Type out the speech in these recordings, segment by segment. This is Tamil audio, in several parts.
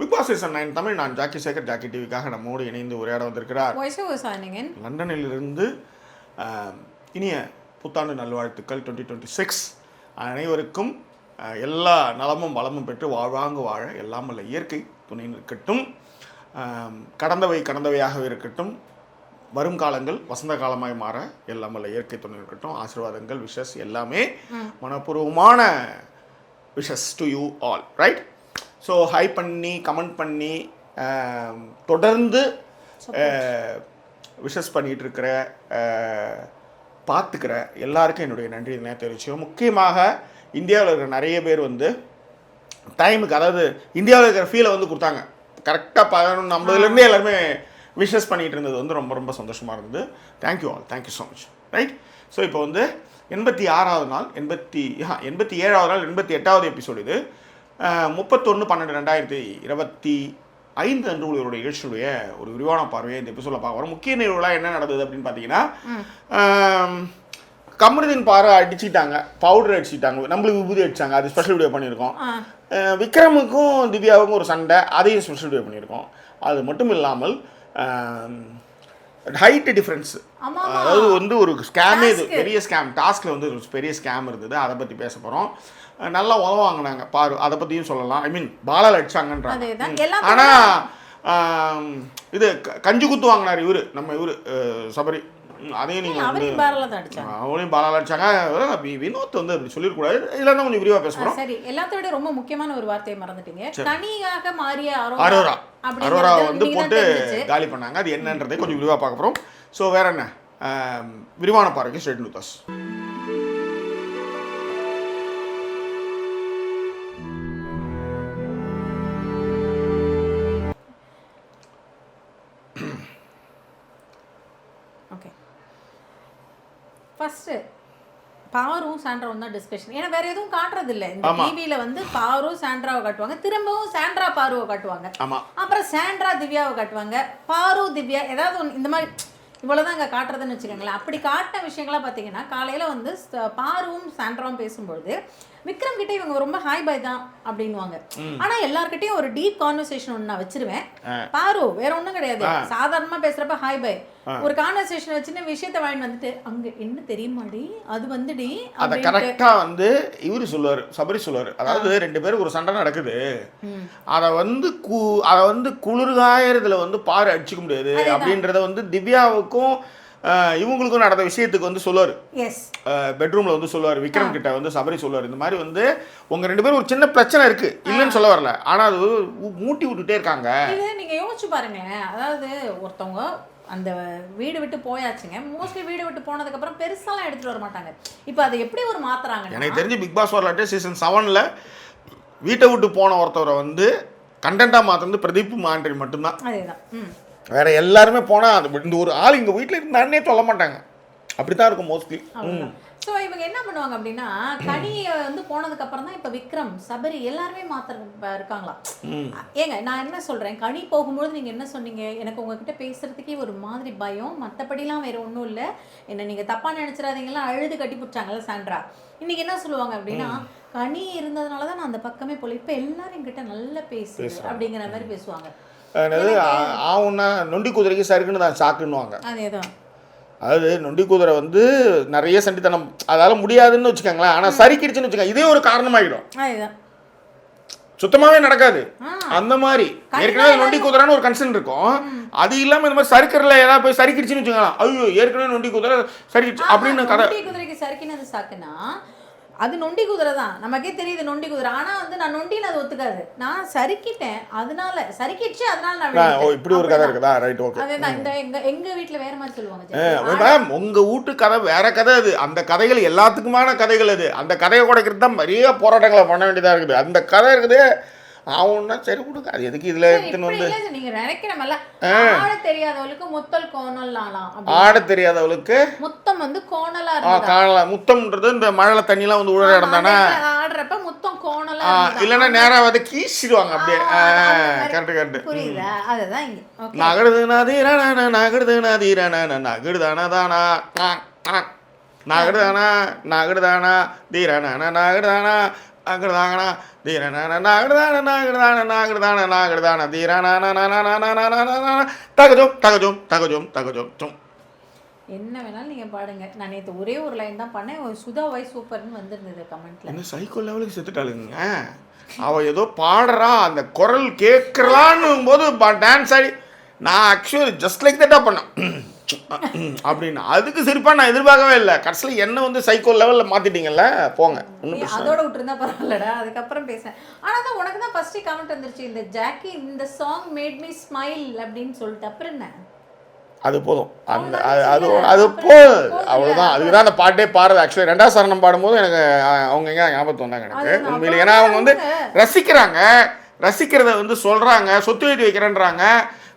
Bigg Boss season nine Tamil நான் ஜாக்கி சேகர் ஜாக்கி டிவிக்காக நம்மோடு இணைந்து உரையாட வந்திருக்கிறார். லண்டனிலிருந்து ஆஹ், இனிய புத்தாண்டு நல்வாழ்த்துக்கள் டுவெண்ட்டி டுவெண்ட்டி சிக்ஸ் அனைவருக்கும் எல்லா நலமும் வளமும் பெற்று வாழ்வாங்கு வாழ எல்லாம் வல்ல இயற்கை துணை நிற்கட்டும். ஆம், கடந்தவை கடந்தவையாகவே இருக்கட்டும். வரும் காலங்கள் வசந்த காலமாய் மாற எல்லாம் வல்ல இயற்கை துணை இருக்கட்டும் ஆசீர்வாதங்கள் விஷஸ் எல்லாமே மனப்பூர்வமான wishes to you all right so hi பண்ணி கமெண்ட் பண்ணி தொடர்ந்து விஷஸ் பண்ணிகிட்டு இருக்கிற பார்த்துக்கிற எல்லாருக்கும் என்னுடைய நன்றி நான் தெரிவிச்சுக்கிறேன் முக்கியமாக இந்தியாவில் இருக்கிற நிறைய பேர் வந்து டைமுக்கு அதாவது இந்தியாவில் இருக்கிற ஃபீலை வந்து கொடுத்தாங்க. கரெக்டாக பதினொன்று ஐம்பதுலேருந்தே எல்லாருமே விஷஸ் பண்ணிகிட்டு இருந்தது வந்து ரொம்ப ரொம்ப சந்தோஷமாக இருந்தது. Thank you all thank you so much right so இப்போ வந்து எண்பத்தி ஆறாவது நாள் எண்பத்தி எண்பத்தி ஏழாவது நாள் எண்பத்தி எட்டாவது எபிசோடு இது. முப்பத்தொன்று பன்னெண்டு ரெண்டாயிரத்தி இருபத்தி ஐந்து அன்று உங்களுடைய நிகழ்ச்சியுடைய ஒரு விரிவான பார்வையை இந்த எபிசோடில் பார்க்க வரோம். முக்கிய நிகழ்வுலாம் என்ன நடந்தது அப்படின்னு பார்த்தீங்கன்னா கமருதீன் பாறை அடிச்சிட்டாங்க பவுடர் அடிச்சிட்டாங்க நம்மளுக்கு விபூதி அடிச்சாங்க அது ஸ்பெஷல் வீடியோ பண்ணியிருக்கோம். விக்ரமுக்கும் திவ்யாவுக்கும் ஒரு சண்டை அதையும் ஸ்பெஷல் வீடியோ பண்ணியிருக்கோம். அது மட்டும் இல்லாமல் ஹைட் டிஃப்ரென்ஸ் அதாவது வந்து ஒரு ஸ்கேமே இது. பெரிய ஸ்கேம் டாஸ்கில் வந்து ஒரு பெரிய ஸ்கேம் இருந்தது. அதை பற்றி பேச போகிறோம் நல்லா உதவ வாங்கினாங்க பாரு அதை பற்றியும் சொல்லலாம். ஐ மீன் பாலால் அடிச்சாங்கன்றாங்க. அதேதான். ம். எல்லாத்துக்கும் ஆனா ஆம், இது கஞ்சி குத்து வாங்கினார் இவரு. நம்ம இவரு சபரி. அதையும் நீங்கள் வந்து அவரையும் பேரல தான் அடிச்சாங்க. அவனையும் அடிச்சாங்க. வினோத் வந்து அப்படி சொல்லிடக்கூடாது இதில் தான் கொஞ்சம் விரிவாக பேச ஆ, போகிறோம் சரி. எல்லாத்த விட ரொம்ப முக்கியமான ஒரு வார்த்தையை மறந்துட்டீங்க. கனியாக மாறிய அரோரா அரோரா. வந்து போட்டு. காலி பண்ணாங்க. அது என்னன்றதை கொஞ்சம் விரிவாக பார்க்க போகிறோம் ஸோ வேற என்ன? விரிவான பார்வைக்கு ஸ்டேட் நியூஸ் ஃபர்ஸ்ட் பாரும் சாண்ட்ராவும் தான் டிஸ்கஷன் ஏன்னா வேற எதுவும் காட்டுறது இல்ல இந்த. டிவில வந்து பாரும் சாண்ட்ராவை காட்டுவாங்க திரும்பவும் சாண்ட்ரா பாருவை காட்டுவாங்க. அப்புறம் சாண்ட்ரா திவ்யாவை காட்டுவாங்க பாரு திவ்யா ஏதாவது ஒன்று இந்த மாதிரி இவ்வளோதான் அங்கே காட்டுறதுன்னு வச்சுக்கோங்களேன். அப்படி காட்டின விஷயங்களா பார்த்தீங்கன்னா காலையில் வந்து பாருவும் சாண்ட்ராவும் பேசும்பொழுது விக்ரம் கிட்ட இவங்க ரொம்ப ஹாய் பாய் தான் அப்படின்னுவாங்க. ஆனா எல்லார்கிட்டயும் ஒரு டீப் கான்வர்சேஷன் ஒன்று நான் வச்சிருவேன். பாரு வேற ஒண்ணும் கிடையாது. சாதாரணமா பேசுறப்ப ஹாய் பாய் ஒரு கான்வர்சேஷன் வச்சுன்னு விஷயத்தை வாங்கிட்டு வந்துட்டு அங்க என்ன தெரியுமாடி? அது வந்துடி அதை கரெக்டாக வந்து இவரு சொல்லுவார் சபரி சொல்லுவார். அதாவது ரெண்டு பேருக்கு ஒரு சண்டை நடக்குது. அதை வந்து கு அதை வந்து குளிர்காயறதுல வந்து பாரு அடிச்சுக்க முடியாது அப்படின்றத வந்து திவ்யாவுக்கும் இவங்களுக்கும் நடந்த விஷயத்துக்கு வந்து சொல்லுவார். எஸ் பெட்ரூமில் வந்து சொல்லுவார் விக்ரம் கிட்ட வந்து சபரி சொல்லுவார். இந்த மாதிரி வந்து உங்கள் ரெண்டு பேரும் ஒரு சின்ன பிரச்சனை இருக்குது இல்லைன்னு சொல்ல வரல. ஆனால் அது மூட்டி விட்டுட்டே இருக்காங்க. இது நீங்க யோசிச்சு பாருங்களேன். அதாவது ஒருத்தவங்க அந்த வீடு விட்டு போயாச்சுங்க. மோஸ்ட்லி வீடு விட்டு போனதுக்கு அப்புறம் பெருசாலாம் எடுத்துட்டு வர மாட்டாங்க. இப்போ அதை எப்படி ஒரு மாத்துறாங்கன்னா எனக்கு தெரிஞ்சு பிக் பாஸ் வரலாற்று சீசன் செவனில் வீட்டை விட்டு போன ஒருத்தவரை வந்து கண்டென்ட்டாக மாற்றுறது பிரதீப் மாண்டி மட்டும்தான். அதேதான். வேற எல்லாருமே போனால் அது இந்த ஒரு ஆள் இங்கே வீட்டில் இருந்தாருன்னே சொல்ல மாட்டாங்க. அப்படி தான் இருக்கும் மோஸ்ட்லி ஸோ இவங்க என்ன பண்ணுவாங்க அப்படின்னா கனி வந்து போனதுக்கு அப்புறம் தான் இப்போ விக்ரம் சபரி எல்லாருமே மாத்திர ம். ஏங்க நான் என்ன சொல்றேன்? கனி போகும்போது நீங்க என்ன சொன்னீங்க? எனக்கு உங்ககிட்ட பேசுறதுக்கே ஒரு மாதிரி பயம். மற்றபடிலாம் வேற ஒன்றும் இல்லை. என்ன நீங்க தப்பா நினைச்சிடாதீங்களா அழுது கட்டி பிடிச்சாங்கல்ல சாண்ட்ரா. இன்னைக்கு என்ன சொல்லுவாங்க அப்படின்னா கனி இருந்ததுனால தான் நான் அந்த பக்கமே போல இப்போ எல்லாரும் என்கிட்ட நல்லா பேசு அப்படிங்கிற மாதிரி பேசுவாங்க. என்னது ஆவுன்னா நொண்டி குதிரைக்கு சருக்குன்னு தான் சாக்குன்னுவாங்க. அதாவது நொண்டி குதிரை வந்து நிறைய சண்டித்தனம் அதால முடியாதுன்னு வச்சுக்கோங்களேன். ஆனால் சரிக்கிடுச்சுன்னு வச்சுக்கோங்க இதே ஒரு காரணமாகிடும் சுத்தமாகவே நடக்காது. அந்த மாதிரி. ஏற்கனவே நொண்டி குதிரைன்னு ஒரு கன்சர்ன் இருக்கும். அது இல்லாம இந்த மாதிரி சறுக்கரில் ஏதாவது போய் சறுக்கிடுச்சுன்னு வச்சுக்கலாம் ஐயோ ஏற்கனவே நொண்டி குதிரை சறுக்கிடுச்சு அப்படின்னு கதை அது நொண்டி குதிரை தான். நமக்கே தெரியுது நொண்டி குதிரை. ஆனா வந்து நான் நொண்டின்னு அது ஒத்துக்காது. நான் சறுக்கிட்டேன் அதனால சறுக்கிடுச்சு அதனால நான் ஓ. இப்படி ஒரு கதை இருக்குதா. ரைட் ஓகே அதேதான் இந்த எங்க எங்க வீட்ல வேற மாதிரி சொல்லுவாங்க. மேம் உங்க வீட்டு கதை வேற கதை அது. அந்த கதைகள் எல்லாத்துக்குமான கதைகள் அது. அந்த கதையை குடைக்கிறது தான் நிறைய போராட்டங்களை பண்ண வேண்டியதா இருக்குது. அந்த கதை இருக்குது அவன்னா சரி கொடுங்க. அது எதுக்கு இதுல எடுத்துன்னு வந்து இல்ல, நீங்க நினைக்கிற மாதிரில ஆட தெரியாதவளுக்கு முத்தல் கோணலாம் ஆட தெரியாதவளுக்கு முத்தம் வந்து கோணலா காணலாம். முத்தம்ன்றது இந்த மழைல தண்ணிலாம் வந்து உழற இடம் தானே ஆடுறப்ப முத்தம் கோணலா. இல்லைன்னா நேரா வந்து கீசிடுவாங்க அப்படியே. Correct correct. புரியுதா? அதுதான் இங்க. நகடுது நதீரான நகடுது நதீரான நகடுதானா தானா நகடுதானா நகடுதானா தீரான நகடுதானா அங்கிருதாங்கண்ணா தீரனான நாகிருதான நாகிருதான நாகிருதான நாகிருதான தீரனான தகஜோம் தகஜோம் தகஜோம் தகஜோம் தும் என்ன வேணாலும் நீங்கள் பாடுங்க நான் நேற்று ஒரே ஒரு லைன் தான் பண்ணேன் சுதா வாய் சூப்பர்னு வந்திருந்தது கமெண்ட்ல என்ன சைக்கோ லெவலுக்கு செத்துட்டாளுங்க அவள் ஏதோ பாடுறா அந்த குரல் கேட்கலான்னு போது டான்ஸ் ஆடி நான் ஆக்சுவலி ஜஸ்ட் லைக் தட்டா பண்ணேன் அப்படின்னு. அதுக்கு சிரிப்பா நான் எதிர்பார்க்கவே இல்லை. கடைசியில் என்ன வந்து சைக்கோ லெவலில் மாத்திட்டீங்கல்ல போங்க. ஒன்றும் அதோட விட்டுருந்தா பரவாயில்லடா. அதுக்கப்புறம் பேசேன் ஆனா தான் உனக்கு தான் ஃபர்ஸ்ட் கமெண்ட் வந்துருச்சு. இந்த ஜாக்கி இந்த சாங் மேட் மீ ஸ்மைல் அப்படின்னு சொல்லிட்டு. அப்புறம் என்ன? அது போதும். அந்த அது அது போதும். அவ்வளோதான். அதுக்கு தான் அந்த பாட்டே பாடுறது. ஆக்சுவலி ரெண்டாவது சரணம் பாடும்போது எனக்கு அவங்க எங்க ஞாபகத்து வந்தாங்க எனக்கு. உண்மையில ஏன்னா அவங்க வந்து ரசிக்கிறாங்க. ரசிக்கிறத வந்து சொல்கிறாங்க சொத்து எழுதி வைக்கிறேன்றாங்க.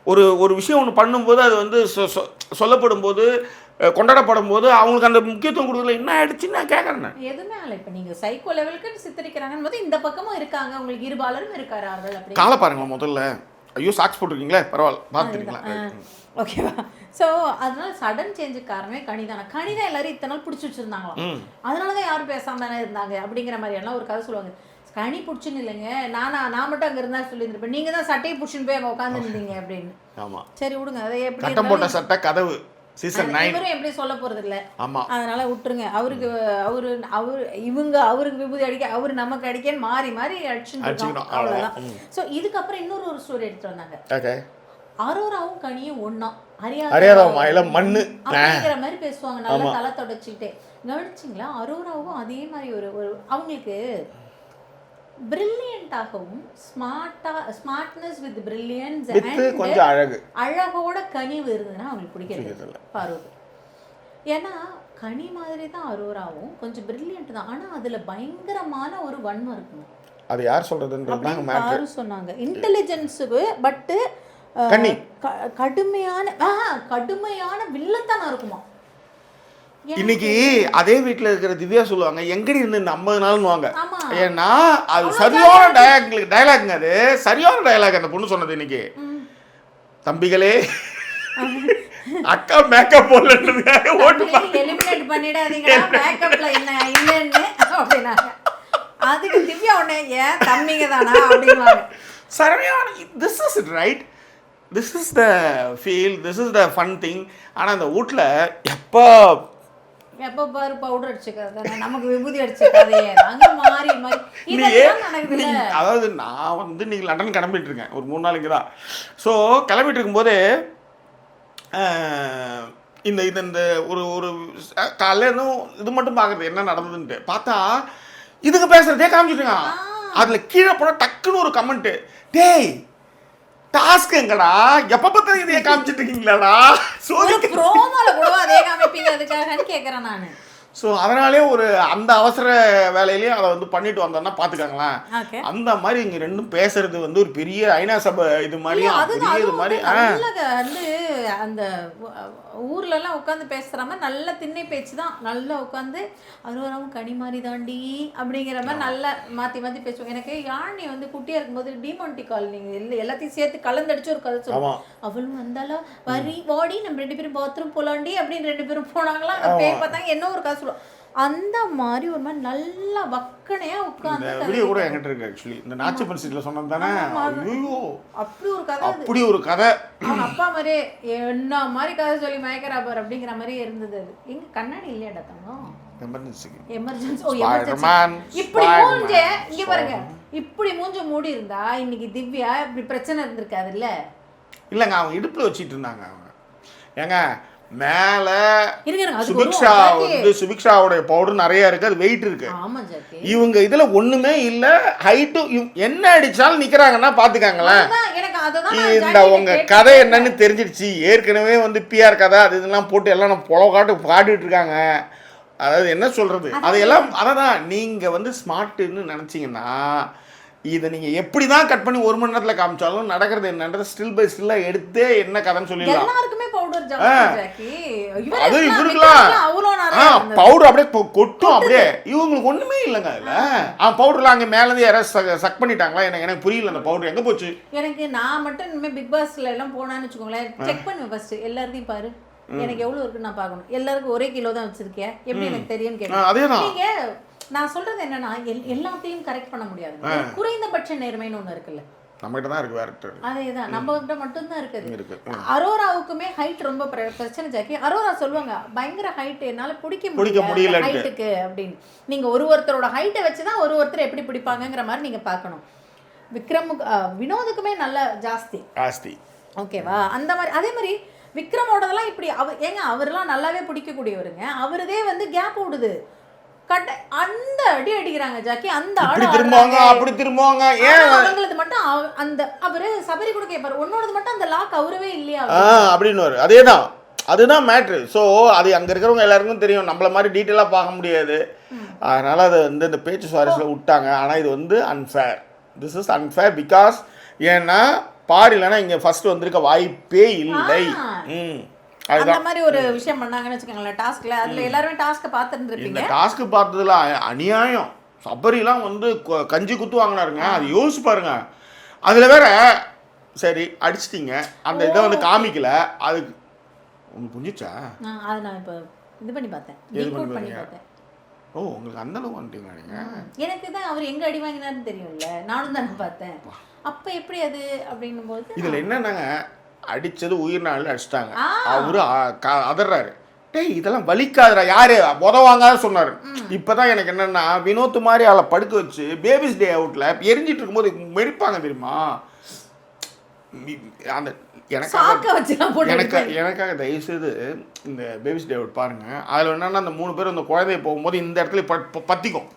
ஒரு ஒரு விஷயம் ஒன்று பண்ணும்போது அது வந்து சொல்லப்படும் போது கொண்டாடப்படும் போது அவங்களுக்கு அந்த முக்கியத்துவம் கொடுக்கல. என்ன ஆயிடுச்சுன்னு நான் கேட்குறேன் ஆகல இப்ப நீங்க சைக்கோ லெவலுக்கு சித்தரிக்கிறாங்கன்னு போது இந்த பக்கமும் இருக்காங்க. உங்களுக்கு இருபாலரும் இருக்கார்கள் அப்படி காலை பாருங்களேன் முதல்ல. ஐயோ சாக்ஸ் போட்டிருக்கீங்களே? பரவாயில்ல. பார்த்துருக்கீங்களா ஓகேவா ஸோ அதனால சடன் சேஞ்சுக்கு காரணமே கனிதானா கனிதான் எல்லாரும் இத்தனை நாள் பிடிச்சி வச்சிருந்தாங்களாம். ம். அதனால தான் யாரும் பேசாம தானே இருந்தாங்க அப்படிங்கிற மாதிரி எல்லாம் ஒரு கதை சொல்லுவாங்க. கனி பிடிச்சுன்னு இல்லைங்க. நானா நான் மட்டும் அங்கே இருந்தா சொல்லியிருந்திருப்பேன். நீங்க தான் சட்டையை பிடிச்சின்னு போய் அங்கே உட்காந்துருந்தீங்க அப்படின்னு. ஆமாம் சரி விடுங்க. அதை எப்படி கட்டம் போட்ட சட்டை கதவு சீசன் நைன் இவரும் எப்படி சொல்ல போறது இல்ல. ஆமாம் அதனால விட்டுருங்க. அவருக்கு அவரு அவர் இவங்க அவருக்கு விபூதி அடிக்க அவரு நமக்கு அடிக்கன்னு மாறி மாறி அவ்வளவுதான். அவ்வளவுதான். ஸோ இதுக்கப்புறம் இன்னொரு ஒரு ஸ்டோரி எடுத்துட்டு வந்தாங்க. ஓகே. அரோராவும் கனியும் அறியாத மாயில மண்ணு. அப்படிங்கிற மாதிரி பேசுவாங்க. நல்லா தலை தொடச்சிக்கிட்டே. கவனிச்சிங்களா? அரோராவும் அதே மாதிரி ஒரு ஒரு அவங்களுக்கு பிரில்லியண்டாகவும் ஸ்மார்ட்டா ஸ்மார்ட்னஸ் வித் பிரில்லியன்ஸ் கொஞ்சம் அழகு. அழகோட கனிவு இருந்ததுன்னா அவங்களுக்கு பிடிக்கிறது. பார்வதி ஏன்னா கனி மாதிரி தான் அரோராவும் கொஞ்சம் பிரில்லியன்ட் தான். ஆனா அதுல பயங்கரமான ஒரு வன்மம் இருக்குங்க. அது யார் சொல்றதுன்றது பாரு சொன்னாங்க. இன்டெலிஜென்ஸுக்கு பட்டு. கடுமையான கடுமையான வில்லத்தனம் இருக்குமா. இன்னைக்கு அதே வீட்டில் இருக்கிற திவ்யா சொல்லுவாங்க எங்கடி இருந்து இந்த ஐம்பது நாள்னுவாங்க ஆமா. ஏன்னா அது சரியான டயலாக் டயலாக்ங்க அது. சரியான டயலாக் அந்த பொண்ணு சொன்னது இன்னைக்கு. தம்பிகளே அக்கா மேக்கப் போடலன்றதுக்காக ஓட்டு எலிமினேட் பண்ணிடாதீங்களா மேக்கப்ல என்ன இல்லைன்னு அப்படின்னாங்க. அதுக்கு திவ்யா உடனே ஏன் தம்பிங்க தானா? அப்படின்வாங்க சரியான this is right this is the feel this is the fun thing ஆனால் அந்த வீட்டில் எப்போ எப்போ பாரு பவுடர் அடிச்சுக்கிறது நமக்கு விபூதி அடிச்சுக்காதே அங்க மாறி மாறி. அதாவது நான் வந்து இன்னைக்கு லண்டன் கிளம்பிட்டு இருக்கேன். ஒரு மூணு நாளைக்கு தான் ஸோ கிளம்பிட்டு இருக்கும்போது இந்த இது இந்த ஒரு ஒரு இன்னும் இது மட்டும் பார்க்குறது என்ன நடந்ததுன்ட்டு. பார்த்தா இதுங்க பேசுறதே காமிச்சிட்டுருக்கான் அதில் கீழே போனால் டக்குன்னு ஒரு கமெண்ட்டு டேய் டாஸ்க் எங்கடா? எப்போ பார்த்தாலும் இதையே காமிச்சிட்டு இருக்கீங்களாடா சோதிக்க ப்ரோமோல கூட அதே காமிப்பீங்க அதுக்காகன்னு கேக்குறேன் நானு. ஸோ அதனாலே ஒரு அந்த அவசர வேலையிலையும் அதை வந்து பண்ணிட்டு வந்தோம்னா பார்த்துக்காங்களேன். அந்த மாதிரி இங்க ரெண்டும் பேசுறது வந்து ஒரு பெரிய ஐநா சபை இது மாதிரி பெரிய இது மாதிரி வந்து அந்த ஊ- ஊர்ல எல்லாம் உட்காந்து பேசுற மாதிரி நல்ல திண்ணை பேச்சு தான். நல்லா உட்காந்து அருவராவும் கனி மாதிரி தாண்டி அப்படிங்கிற மாதிரி நல்லா மாத்தி மாத்தி பேசுவோம். எனக்கு யாழினி வந்து குட்டியா இருக்கும்போது டிமாண்டி காலனி எல்லா எல்லாத்தையும் சேர்த்து கலந்தடிச்சு ஒரு கதை சொல்லுவோம். அவளும் வந்தாலா வரி வாடி நம்ம ரெண்டு பேரும் பாத்ரூம் போலாண்டி அப்படின்னு ரெண்டு பேரும் போனாங்களா அங்க பேய் பார்த்தாங்க என்ன ஒரு கதை சொல்லுவோம். அந்த மாதிரி ஒரு மாதிரி நல்லா வக்கனையா இந்த உட்காந்து வீடியோ கூட என்கிட்ட இருக்கு ஆக்சுவலி இந்த நாச்சிப்பன் சீட்ல சொன்னது தானே அப்படி ஒரு கதை. அப்படி ஒரு கதை. அவங்க அப்பா மாதிரியே என்ன மாதிரி கதை சொல்லி மயக்கிறா பாரு அப்படிங்கிற மாதிரியே இருந்தது அது. எங்க கண்ணாடி இல்லையாடா தங்கம்? எமர்ஜென்சிக்கு எமர்ஜென்சி ஓ எமர்ஜென்சி இப்படி. மூஞ்ச இங்க பாருங்க. இப்படி மூஞ்ச மூடி இருந்தா இன்னைக்கு திவ்யா இப்படி பிரச்சனை இருந்திருக்காது இல்ல இல்லைங்க அவங்க இடுப்புல வச்சிட்டு இருந்தாங்க அவங்க. ஏங்க மேல சுபிக்ஷா. வந்து சுபிக்ஷாவுடைய பவுடர் நிறைய இருக்கு அது வெயிட் இருக்கு. இவங்க இதுல ஒண்ணுமே இல்ல ஹைட்டும் என்ன அடிச்சாலும் நிக்கிறாங்கன்னா பாத்துக்காங்களேன். இந்த உங்க. கதை என்னன்னு தெரிஞ்சிடுச்சு ஏற்கனவே வந்து பிஆர் கதை அது இதெல்லாம் போட்டு எல்லாம் நம்ம புலவ காட்டு பாடிட்டு இருக்காங்க. அதாவது என்ன சொல்றது? அதையெல்லாம் அதான் நீங்க வந்து ஸ்மார்ட்னு நினைச்சீங்கன்னா இதை நீங்க எப்படி தான் கட் பண்ணி ஒரு மணி நேரத்துல காமிச்சாலும் நடக்கிறது என்னன்றது ஸ்டில் பை ஸ்டில்லா எடுத்தே என்ன கதைன்னு சொல்லிடலாம். எல்லாருக்குமே பவுடர் அது இவருக்கலாம். ஆ. பவுடர் அப்படியே கொட்டும் அப்படியே. இவங்களுக்கு ஒண்ணுமே இல்லைங்க அதுல. ஆ. பவுடர்லாம் அங்க மேல இருந்து யாராவது சக் பண்ணிட்டாங்களா? எனக்கு எனக்கு புரியல அந்த பவுடர் எங்க போச்சு? எனக்கு நான் மட்டும் இனிமேல் பிக் பாஸ்ல எல்லாம் போனான்னு வச்சுக்கோங்களேன். செக் பண்ணுவேன் ஃபர்ஸ்ட் எல்லாத்தையும் பாரு. எனக்கு எவ்வளவு இருக்குன்னு நான் பார்க்கணும். எல்லாருக்கும் ஒரே கிலோ தான் வச்சிருக்கேன் எப்படி எனக்கு தெரியும்னு கேட்டேன் அதேதான். நீங்க நான் சொல்றது என்னன்னா எல்- எல்லாத்தையும் கரெக்ட் பண்ண முடியாது. குறைந்தபட்ச நேர்மைன்னு ஒண்ணு இருக்குல்ல. நம்மகிட்ட தான் இருக்கு வேற அதேதான். நம்ம கிட்ட மட்டும்தான் இருக்குது. இருக்கு. அரோராவுக்குமே ஹைட் ரொம்ப பிர- பிரச்சனை ஜாக்கி. அரோரா சொல்லுவாங்க பயங்கர ஹைட் என்னால பிடிக்க பிடிக்க முடியலன்ட்டு. ஹைட்டுக்கு அப்படின்னு. நீங்க ஒரு ஒருத்தரோட ஹைட்டை வச்சு தான் ஒரு ஒருத்தர் எப்படி பிடிப்பாங்கங்கிற மாதிரி நீங்க பார்க்கணும். விக்ரமுக்கு வினோதுக்குமே நல்ல ஜாஸ்தி. ஆஸ்தி ஓகேவா? அந்த மாதிரி அதே மாதிரி விக்ரமோடதெல்லாம் இப்படி அவ ஏங்க அவரெல்லாம் நல்லாவே பிடிக்கக்கூடியவருங்க. அவருதே வந்து கேப் விடுது கட்ட அந்த அடி அடிக்கிறாங்க ஜாக்கி அந்த இப்படி ஆடு திரும்புவாங்க. அப்படி திரும்புவாங்க ஏன்? அவங்களது மட்டும் அந்த அவரு சபரி கூட கேட்பாரு உன்னோடது மட்டும் அந்த லாக் அவரவே இல்லையா? அப்படின்னு அதே தான் அதுதான் மேட்ரு ஸோ அது அங்கே இருக்கிறவங்க எல்லாருக்கும் தெரியும். நம்மள மாதிரி டீட்டெயிலாக பார்க்க முடியாது. அதனால் அதை வந்து இந்த பேச்சு சுவாரஸ்யத்தில் விட்டாங்க. ஆனால் இது வந்து unfair this is unfair because ஏன்னா பார் இல்லைன்னா இங்கே ஃபர்ஸ்ட் வந்திருக்க வாய்ப்பே இல்லை. ம். அந்த மாதிரி ஒரு விஷயம் பண்ணாங்கன்னு வச்சுக்கோங்களேன் டாஸ்க்ல. அதுல எல்லாருமே டாஸ்க்கை பார்த்துருந்துருப்பீங்க. இந்த டாஸ்க்கு பார்த்ததுல அநியாயம். சபரிலாம் வந்து கஞ்சி குத்து வாங்கினாருங்க. அது யோசிச்சு பாருங்க. அதில் வேற சரி அடிச்சிட்டீங்க. அந்த இதை வந்து காமிக்கல. அதுக்கு உங்களுக்கு புரிஞ்சிச்சா? அது நான் இப்போ இது பண்ணி பார்த்தேன். decode பண்ணி? பார்த்தேன். ஓ உங்களுக்கு அந்த அளவு வந்துட்டீங்களா நீங்கள் எனக்கு தான் அவர் எங்க அடி வாங்கினாருன்னு தெரியும்ல. நானும் தானே பார்த்தேன். அப்ப எப்படி அது அப்படின்னும் போது இதில் என்னன்னாங்க? அடிச்சது உயிர் நாளில் அடிச்சிட்டாங்க. அவரு அதர்றாரு. டேய் இதெல்லாம் வலிக்காதுடா யாரு? உதவாங்க சொன்னார். இப்பதான் எனக்கு என்னன்னா வினோத் மாதிரி அவளை படுக்க வச்சு பேபிஸ் டே அவுட்ல எரிஞ்சிட்டு இருக்கும்போது மெரிப்பாங்க தெரியுமா? அந்த எனக்கு. எனக்காக தயவுசெய்து இந்த பேபிஸ் டே அவுட் பாருங்க. அதில் என்னன்னா அந்த மூணு பேர் அந்த குழந்தைய போகும்போது இந்த இடத்துல பத்திக்கும்.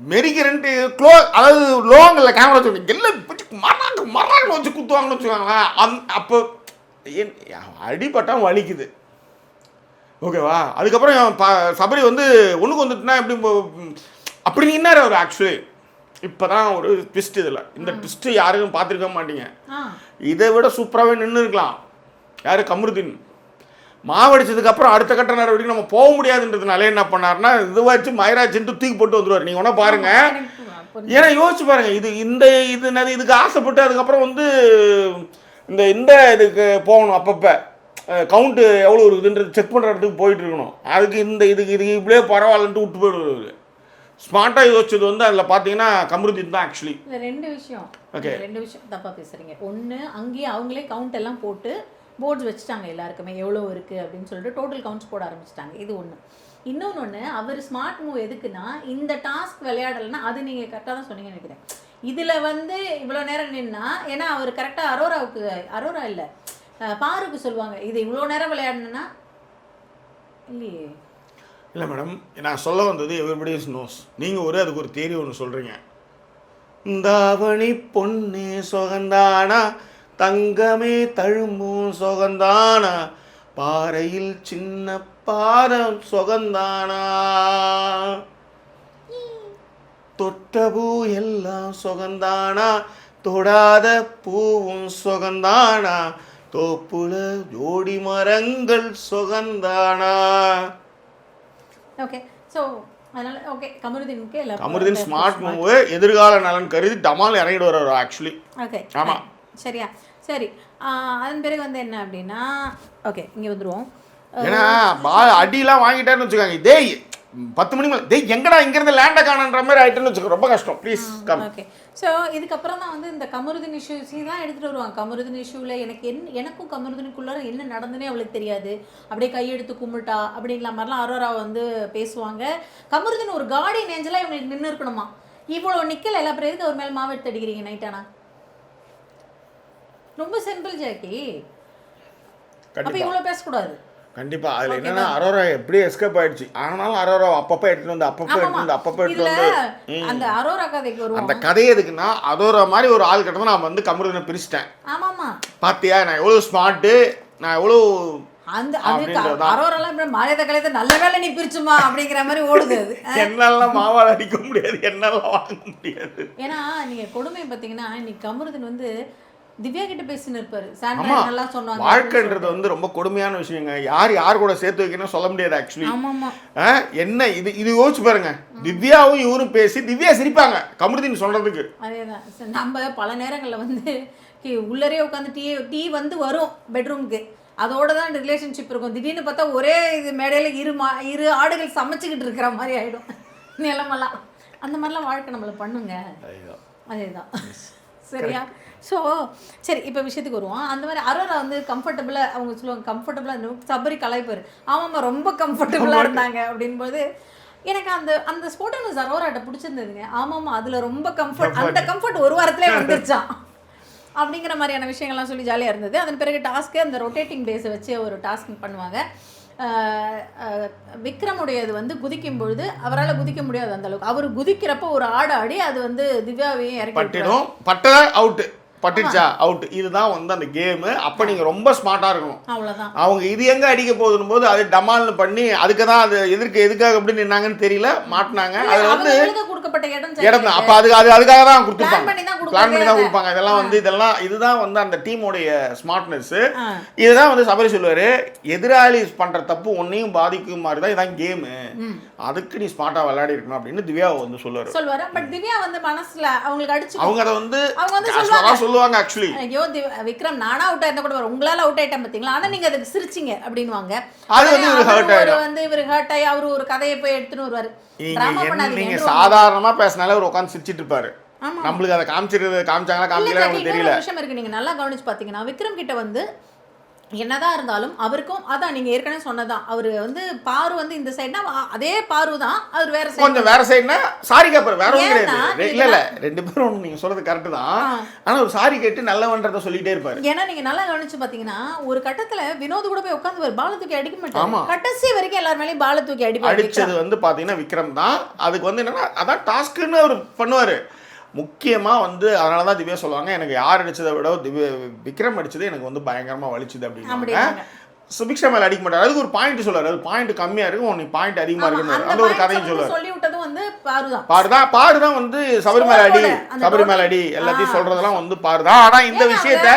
மெரிக்கிறன்ட்டு க்ளோ அதாவது லோங்கில் கேமரா வச்சு எல்லாம் வச்சு மறாங்க மறாங்க வச்சு குத்துவாங்கன்னு வச்சுக்கோங்களேன். அந் அப்போ அடிபட்டா வலிக்குது. ஓகேவா? அதுக்கப்புறம் ப சபரி வந்து ஒன்றுக்கு வந்துட்டுனா எப்படி அப்படி நின்னார் அவர் ஆக்சுவலி இப்போ தான் ஒரு ட்விஸ்ட் இதில். இந்த ட்விஸ்ட்டு யாருக்கும் பார்த்துருக்க மாட்டீங்க. இதை விட சூப்பராகவே நின்று இருக்கலாம் யார்? கமருதீன். மாவடிச்சதுக்கு அப்புறம் அடுத்த கட்ட நடவடிக்கை நம்ம போக முடியாதுன்றதுனால என்ன பண்ணாருன்னா இது வச்சு மயராஜன்ட்டு தூக்கி போட்டு வந்துருவார். நீங்கள் ஒன்றா பாருங்க. எனக்கு புரிஞ்சு. ஏன்னா யோசிச்சு பாருங்க இது இந்த இது என்னது இதுக்கு ஆசைப்பட்டு அதுக்கப்புறம் வந்து இந்த இந்த இதுக்கு போகணும் அப்பப்போ. கவுண்ட்டு எவ்வளோ இருக்குதுன்றது செக் பண்ணுற இடத்துக்கு போயிட்டு இருக்கணும். அதுக்கு இந்த இதுக்கு இதுக்கு இப்படியே பரவாயில்லன்ட்டு விட்டு போயிடுவாரு ஸ்மார்ட்டாக யோசிச்சது வந்து அதில் பார்த்தீங்கன்னா கமருதீன் தான் ஆக்சுவலி ரெண்டு விஷயம். இந்த ரெண்டு விஷயம் தப்பா பேசுறீங்க. ஒண்ணு அங்கேயே அவங்களே கவுண்ட் எல்லாம் போட்டு போர்ட்ஸ் வச்சுட்டாங்க எல்லாருக்குமே எவ்வளோ இருக்குது அப்படின்னு சொல்லிட்டு டோட்டல் கவுண்ட்ஸ் போட ஆரம்பிச்சிட்டாங்க. இது ஒன்று இன்னொன்று ஒன்று அவர் ஸ்மார்ட் மூவ் எதுக்குன்னா இந்த டாஸ்க் விளையாடலைன்னா அது நீங்கள் கரெக்டாக தான் சொன்னீங்கன்னு நினைக்கிறேன். இதில் வந்து இவ்வளோ நேரம் நின்னா ஏன்னா அவர் கரெக்டாக அரோராவுக்கு அரோரா இல்லை பாருக்கு சொல்லுவாங்க இது இவ்வளோ நேரம் விளையாடணுன்னா இல்லையே. இல்லை மேடம் நான் சொல்ல வந்தது எவ்ரிபடி இஸ் நோஸ் நீங்கள் ஒரு அதுக்கு ஒரு தேரி ஒன்று சொல்கிறீங்க தாவணி பொண்ணு சொகந்தானா தங்கமே தழும்பும் சொகந்தானா? பாறையில் சின்ன பாதம் சொகந்தானா? தொட்ட பூ எல்லாம் சொகந்தானா? தொடாத பூவும் சொகந்தானா? தோப்புல ஜோடி மரங்கள் சொகந்தானா? ஓகே ஸோ அதனால ஓகே கமருதீனுக்கு எல்லா அமிர்தின் ஸ்மார்ட் மூவ் எதிர்கால நலன் கருதி டமால் இறங்கிட்டு வர்றாரு ஆக்சுவலி ஓகே ஆமா. சரியா? சரி. அதன் பிறகு வந்து என்ன அப்படின்னா ஓகே இங்கே வந்துருவோம். ஏன்னா பா அடிலாம் வாங்கிட்டாருன்னு வச்சுக்கோங்க. டேய் பத்து மணிக்கு மேலே டேய் எங்கடா இங்கேருந்து லேண்டை காணன்ற மாதிரி ஆயிட்டுன்னு வச்சுக்கோ ரொம்ப கஷ்டம். ப்ளீஸ் கம் ஓகே ஸோ இதுக்கப்புறம் தான் வந்து இந்த கமருதீன் இஷ்யூஸ் தான் எடுத்துகிட்டு வருவாங்க. கமருதீன் இஷ்யூவில் எனக்கு என்ன எனக்கும் கமருதீனுக்குள்ளார என்ன நடந்துனே அவளுக்கு தெரியாது. அப்படியே கையெடுத்து கும்பிட்டா அப்படிங்கிற மாதிரிலாம் அரோரா வந்து பேசுவாங்க. கமருதீன் ஒரு கார்டியன் ஏஞ்சலாக இவங்களுக்கு நின்று இருக்கணுமா இவ்வளோ நிக்கல எல்லா பேர் எதுக்கு அவர் மேலே மாவு எடுத்து அடிக்கிறீங்க நைட்டானா ரொம்ப சிம்பிள் ஜாக்கி அப்போ இவ்வளோ பேசக்கூடாது. கண்டிப்பா. அதுல என்னன்னா அரோரா எப்படியே எஸ்கேப் ஆயிடுச்சு? ஆனாலும் அரோரா அப்பப்போ எடுத்துட்டு வந்து அப்பப்போ எடுத்துட்டு வந்து அப்பப்போ எடுத்துட்டு இதுல வந்து அந்த அரோரா கதைக்கு வருவோம். அந்த கதை எதுக்குன்னா அதோர மாதிரி ஒரு ஆள் கிட்ட நான் வந்து கமருதனை பிரிச்சிட்டேன். ஆமாமா. பாத்தியா? நான் எவ்வளோ ஸ்மார்ட்டு நான் எவ்வளோ அந்த அது அப்படின்றதுதான். அரோரெல்லாம் மாயத்தை கலையத்தை நல்ல வேலை நீ பிரிச்சுமா அப்படிங்கிற மாதிரி ஓடுது அது. என்னாலாம் மாவால் அடிக்க முடியாது என்னாலாம் வாங்க முடியாது. ஏன்னா நீங்க கொடுமை பார்த்தீங்கன்னா இன்னைக்கு கமருதன் வந்து திவ்யா கிட்ட சாண்ட்ரா நல்லா சொன்னாங்க வாழ்க்கைன்றது வந்து ரொம்ப கொடுமையான விஷயங்க. யார் யார் கூட சேர்த்து வைக்கணும் சொல்ல முடியாது ஆக்சுவலி என்ன இது இது யோசிச்சு பாருங்க. திவ்யாவும் இவரும் பேசி திவ்யா சிரிப்பாங்க கமருதீன் சொல்றதுக்கு. அதேதான். நம்ம பல நேரங்கள்ல வந்து உள்ளரே உட்காந்து டீ டீ வந்து வரும் பெட்ரூமுக்கு அதோட தான் ரிலேஷன்ஷிப் இருக்கும். திடீர்னு பார்த்தா ஒரே இது மேடையில இரு மா இரு ஆடுகள் சமைச்சுக்கிட்டு இருக்கிற மாதிரி ஆயிடும். நிலமெல்லாம். அந்த மாதிரிலாம் வாழ்க்கை நம்மளை பண்ணுங்க. அதேதான். சரியா? ஸோ சரி இப்போ விஷயத்துக்கு வருவோம். அந்த மாதிரி அரோரா வந்து கம்ஃபர்டபுளாக அவங்க சொல்லுவாங்க கம்ஃபர்டபுளாக சபரி கலாய்ப்பார் ஆமாம்மா ரொம்ப கம்ஃபர்டபுளாக இருந்தாங்க. அப்படின்போது எனக்கு அந்த அந்த ஸ்போர்ட்டனஸ் அரோராட்ட பிடிச்சிருந்ததுங்க. ஆமாம்மா அதில் ரொம்ப கம்ஃபர்ட் அந்த கம்ஃபர்ட் ஒரு வாரத்திலே வந்துருச்சான் அப்படிங்கிற மாதிரியான விஷயங்கள்லாம் சொல்லி ஜாலியாக இருந்தது. அதன் பிறகு டாஸ்க்கு அந்த ரொட்டேட்டிங் டேஸை வச்சு ஒரு டாஸ்க் பண்ணுவாங்க. விக்ரமுடையது வந்து குதிக்கும் பொழுது அவரால் குதிக்க முடியாது அந்த அளவுக்கு. அவர் குதிக்கிறப்போ ஒரு ஆடு ஆடி அது வந்து திவ்யாவையும் இறக்கி. பட்டிடும். பட்டதா அவுட்டு பட்டுச்சா அவுட் இதுதான் வந்து அந்த கேமு அப்போ நீங்கள் ரொம்ப ஸ்மார்ட்டாக இருக்கணும். அவங்க இது எங்க அடிக்க போகுதுன்னு போது அது டமால்னு பண்ணி அதுக்கு தான் அது எதற்கு எதுக்காக எப்படி நின்னாங்கன்னு தெரியல. மாட்டினாங்க. அது வந்து இடம் தான். அப்போ அது அது அதுக்காக தான் கொடுத்துருப்பாங்க. பிளான் பண்ணி தான் கொடுப்பாங்க. இதெல்லாம் வந்து இதெல்லாம் இதுதான் வந்து அந்த டீமோடைய ஸ்மார்ட்னஸ். இதுதான் வந்து சபரி சொல்லுவாரு எதிராளி பண்ற தப்பு ஒன்னையும் பாதிக்கும் மாதிரி தான் இதான் கேமு அதுக்கு நீ ஸ்மார்ட்டா விளையாடி இருக்கணும் அப்படின்னு திவ்யாவை வந்து சொல்லுவாரு. சொல்லுவாரு. பட் திவ்யா வந்து மனசுல அவங்களுக்கு அடிச்சு அவங்க அதை வந்து அவங்க வந்து சொல்லுவாங்க. ஆக்சுவலி ஐயோ விக்ரம் நானா அவுட் ஆயிருந்தா கூட. உங்களால அவுட் ஆயிட்டேன் பாத்தீங்களா? ஆனா நீங்க அதுக்கு சிரிச்சீங்க அப்படின்னுவாங்க. அது வந்து இவரு அவரு ஒரு ஆயிடும். வந்து இவரு ஹர்ட் ஆகி அவரு ஒரு கதையை போய் எடுத்துன்னு வருவாரு. நீங்க சாதாரணமா பேசினாலே ஒரு உட்காந்து சிரிச்சிட்டு இருப்பாரு. நம்மளுக்கு அதை காமிச்சிருது காமிச்சாங்களா இன்னொரு தெரியல. விஷயம் இருக்கு நீங்க நல்லா கவனிச்சு பாத்தீங்கன்னா விக்ரம் கிட்ட வந்து என்னதான் இருந்தாலும் அவருக்கும் அதான் நீங்க ஏற்கனவே சொன்னதான் அவரு வந்து பாரு வந்து இந்த சைடுனா அதே பாரு தான் அவர் வேற சைடு கொஞ்சம் வேற சைடுனா சாரி கேப்பாரு வேற ஒன்றும் கிடையாது. இல்ல இல்ல ரெண்டு பேரும் ஒண்ணு நீங்க சொல்றது கரெக்ட் தான். ஆனா ஒரு சாரி கேட்டு நல்லவன்றத சொல்லிட்டே இருப்பாரு. ஏன்னா நீங்க நல்லா கவனிச்சு பாத்தீங்கன்னா ஒரு கட்டத்துல வினோத் கூட போய் உட்காந்து பால தூக்கி அடிக்க. மாட்டாரு. கடைசி வரைக்கும் எல்லார் மேலயும் பால தூக்கி அடிப்பாரு அடிச்சது வந்து பாத்தீங்கன்னா விக்ரம் தான். அதுக்கு வந்து என்னன்னா அதான் டாஸ்க்குன்னு அவர் பண்ணுவாரு. முக்கியமாக வந்து அதனால தான் திவ்யா சொல்லுவாங்க எனக்கு யார் அடிச்சதை விட திவ்ய விக்ரம் அடிச்சது எனக்கு வந்து பயங்கரமாக வலிச்சுது அப்படின்னு சுபிக்ஷா மேல அடிக்க மாட்டாரு. அதுக்கு ஒரு பாயிண்ட் சொல்லுவாரு அது பாயிண்ட் கம்மியா இருக்கு உனக்கு பாயிண்ட் அதிகமா ஆமா, இருக்குன்னு அந்த ஒரு கதையும் சொல்லுவாரு சொல்லி விட்டதும் வந்து பாருதான் பாருதான் பாருதான் வந்து சபரிமலை அடி. சபரிமலை அடி. எல்லாத்தையும். சொல்றதெல்லாம் வந்து பாருதான் ஆனா இந்த விஷயத்த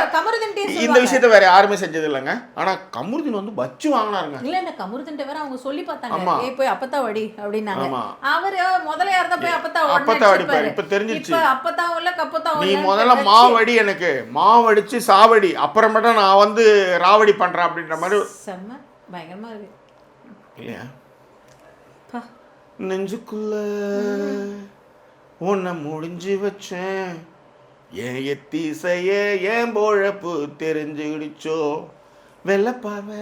இந்த. விஷயத்த வேற யாருமே செஞ்சது இல்லைங்க. ஆனா கமருதீன் வந்து வச்சு வாங்கினாருங்க. இல்ல இல்ல. கமருதன் வேற அவங்க சொல்லி பார்த்தாங்க. ஏய் போய் அப்பத்தா வடி அப்படின்னாங்க. அவரு முதல்ல இருந்தா போய் அப்பத்தா அப்பத்தா. அடிப்பாரு. இப்ப தெரிஞ்சிருச்சு. அப்பத்தா இல்ல கப்பத்தா நீ முதல்ல மாவடி எனக்கு. மாவடிச்சு சாவடி. அப்புறமேட்டா நான் வந்து ராவடி பண்றேன் அப்படின்ற மாதிரி செம்ம பயங்கரமா இருக்கு. இல்லையா. நெஞ்சுக்குள்ள உன்னை முடிஞ்சு வச்சேன். ஏன் எத்திசைய ஏன் பொழப்பு தெரிஞ்சுக்கிடுச்சோ? வெள்ளப்பாவை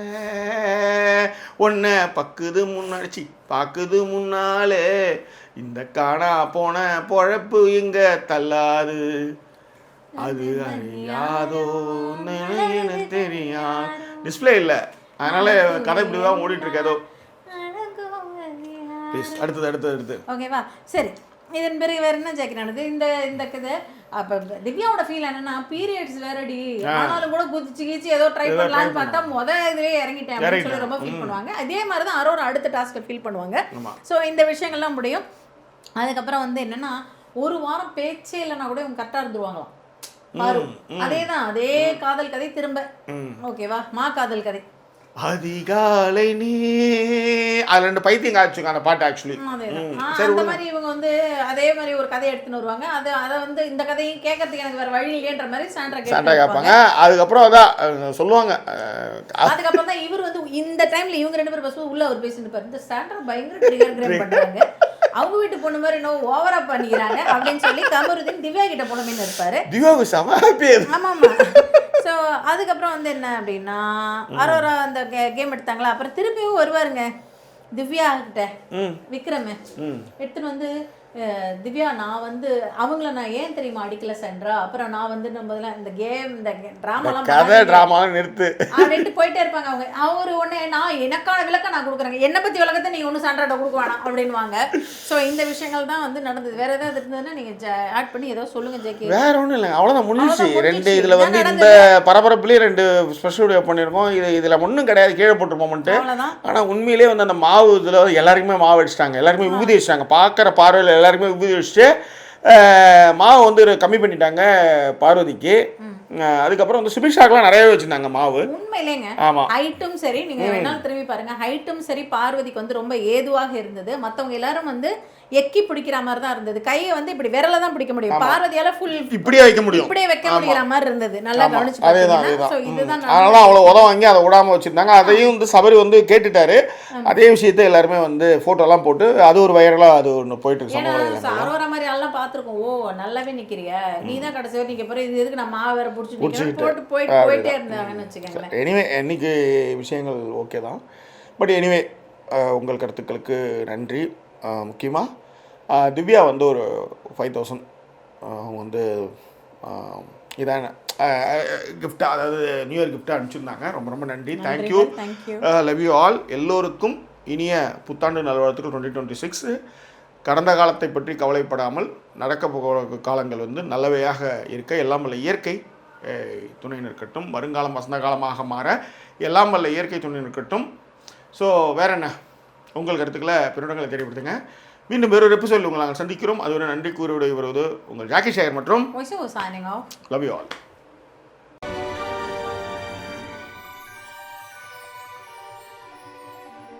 உன்னை பக்குது முன்னாடி பாக்குது முன்னாலே. இந்த காணா போன பொழப்பு இங்க தள்ளாது. அது அறியாதோ நினைவு தெரியா டிஸ்பிளே இல்லை. அதனால கதை இப்படி தான் ஓடிட்டு இருக்கு ஏதோ ப்ளீஸ் அடுத்தது அடுத்தது. அடுத்து ஓகேவா சரி. இதன் பிறகு வேற என்ன ஜாக்கி நடக்குது இந்த இந்த கதை அப்ப திவ்யாவோட ஃபீல் என்னன்னா பீரியட்ஸ் வேறடி ஆனாலும் கூட குதிச்சு கீச்சு ஏதோ ட்ரை பண்ணலாம்னு பார்த்தா முத இதுலயே இறங்கிட்டேன் அப்படின்னு சொல்லி ரொம்ப ஃபீல் பண்ணுவாங்க. அதே மாதிரி தான் அரோரா அடுத்த டாஸ்க்கை ஃபீல் பண்ணுவாங்க. ஸோ இந்த விஷயங்கள்லாம் முடியும். அதுக்கப்புறம் வந்து என்னன்னா ஒரு வாரம் பேச்சே இல்லைன்னா கூட இவங்க கரெக்டாக இருந்துருவாங்களாம். பாரு அதே தான் அதே காதல் கதை திரும்ப. ஓகேவா? மா காதல் கதை. அதிகாலை நீ. ரெண்டு பைத்தியம் காய்ச்சுங்க அந்த பாட்டு ஆக்சுவலி அதேதான். அந்த. மாதிரி இவங்க வந்து அதே மாதிரி ஒரு கதையை எடுத்துன்னு வருவாங்க. அது அதை வந்து இந்த கதையும் கேட்கறதுக்கு எனக்கு வேற வழி இல்லையன்ற மாதிரி சாண்ட்ரா சாண்டா கேட்டு கேட்பாங்க. அதுக்கப்புறம் அதான் சொல்லுவாங்க. அதுக்கப்புறம் தான் இவர் வந்து இந்த டைம்ல இவங்க ரெண்டு பேரும் பேசும்போது உள்ள அவர் பேசிட்டு இருப்பாரு. இந்த சாண்ட்ரா பயங்கர ட்ரிகர் கிரேம் பண்றாங்க. அவங்க வீட்டு பொண்ணு மாதிரி இன்னும் ஓவரா பண்ணிக்கிறாங்க அப்படின்னு சொல்லி கமருதீன் திவ்யா கிட்ட போனமேன்னு இருப்பாரு. திவாவுக்கு செம. ஆமா ஆமா ஸோ அதுக்கப்புறம் வந்து என்ன அப்படின்னா அரோரா அந்த கேம் எடுத்தாங்களா? அப்புறம் திருப்பியும் வருவாருங்க. திவ்யா கிட்ட. விக்ரம். எடுத்துன்னு வந்து திவ்யா நான் வந்து அவங்கள நான் ஏன் தெரியுமா அடிக்கல சென்றா? அப்புறம் நான் வந்து நம்ம இந்த கேம் இந்த ட்ராமாலாம் கதை டிராமாலாம் நிறுத்து. அப்படின்ட்டு போயிட்டே இருப்பாங்க அவங்க. அவர் ஒன்று நான் எனக்கான விளக்கம் நான் கொடுக்குறேங்க. என்னை பற்றி விளக்கத்தை நீ ஒன்றும் சான்றாட்ட கொடுக்க வேணாம் அப்படின்வாங்க ஸோ இந்த விஷயங்கள் தான் வந்து நடந்தது. வேற ஏதாவது இருந்ததுன்னா நீங்கள் ஆட் பண்ணி ஏதோ சொல்லுங்க ஜேகே வேற ஒன்றும் இல்லைங்க. அவ்வளோதான் அவ்வளவுதான் ரெண்டு. இதில் வந்து இந்த பரபரப்புலேயே ரெண்டு ஸ்பெஷல் வீடியோ பண்ணியிருக்கோம். இது இதில் ஒன்றும் கிடையாது. கீழே போட்டு மொமெண்ட்டு அவ்வளோதான் ஆனால் உண்மையிலேயே வந்து அந்த மாவு இதில் எல்லாருக்குமே மாவு அடிச்சிட்டாங்க. எல்லாருமே விபூதி அடிச்சிட்டாங்க. பார்க்குற பார்வையில் எல்லாருமே அஹ், மாவு வந்து கம்மி பண்ணிட்டாங்க பார்வதிக்கு. அதுக்கப்புறம் வந்து சுபிக்ஷாக்கெலாம் நிறையவே வச்சுருந்தாங்க மாவு. உண்மையிலேங்க. ஆமாம் ஹைட்டும் சரி நீங்க வேணாலும் திரும்பி பாருங்க. ஹைட்டும் சரி பார்வதிக்கு வந்து ரொம்ப ஏதுவாக இருந்தது. மத்தவங்க எல்லாரும் வந்து எக்கி பிடிக்கிற மாதிரி தான் இருந்தது. கையை வந்து இப்படி விரல தான் பிடிக்க முடியும். பார்வதியால ஃபுல் இப்படியே வைக்க முடியும். இப்படியே வைக்க முடிகிற மாதிரி இருந்தது. நல்லா. கவனிச்சு ம். இதுதான் அதனால அவ்வளோ உதவ வாங்கி அதை விடாம வச்சிருந்தாங்க. அதையும் வந்து சபரி வந்து கேட்டுட்டாரு. அதே விஷயத்தை எல்லாருமே வந்து ஃபோட்டோலாம் போட்டு அது ஒரு வைரலாக அது ஒன்று போயிட்டு இருக்கு. அரோரா மாதிரி எல்லாம் பார்த்துருக்கோம். ஓ நல்லாவே நிக்கிறிய. நீ தான் கடைசி வரை நிக்க போற. இது எதுக்கு நான் மாவு வேற பிடிச்சி. போட்டு போயிட்டு போயிட்டே இருந்தாங்கன்னு வச்சுக்கோங்களேன். எனிவே இன்னைக்கு விஷயங்கள் ஓகே தான். பட் எனிவே உங்கள் கருத்துக்களுக்கு நன்றி. முக்கியமாக திவ்யா வந்து ஒரு ஃபைவ் தௌசண்ட் அவங்க வந்து இதான. கிஃப்டாக அதாவது நியூ இயர் கிஃப்டாக அனுப்பிச்சிருந்தாங்க. ரொம்ப ரொம்ப நன்றி. தேங்க்யூ லவ் யூ ஆல் எல்லோருக்கும் இனிய புத்தாண்டு நல்வாழ்த்துக்கள் டுவெண்ட்டி டுவெண்ட்டி சிக்ஸ் கடந்த காலத்தை பற்றி கவலைப்படாமல் நடக்க போகிற காலங்கள் வந்து நல்லவையாக இருக்க எல்லாம் வல்ல இயற்கை துணை நிற்கட்டும். வருங்காலம் வசந்த காலமாக மாற எல்லாம் வல்ல இயற்கை துணை நிற்கட்டும். ஸோ வேற என்ன? உங்கள் கருத்துக்களை பின்னடங்களை தெரியப்படுத்துங்க. மீண்டும் வேறொரு எபிசோடில் உங்களை நாங்கள் சந்திக்கிறோம். அதுவரை நன்றி கூறி விடை வருவது உங்கள் ஜாக்கி ஷேர் மற்றும் லவ் யூ ஆல்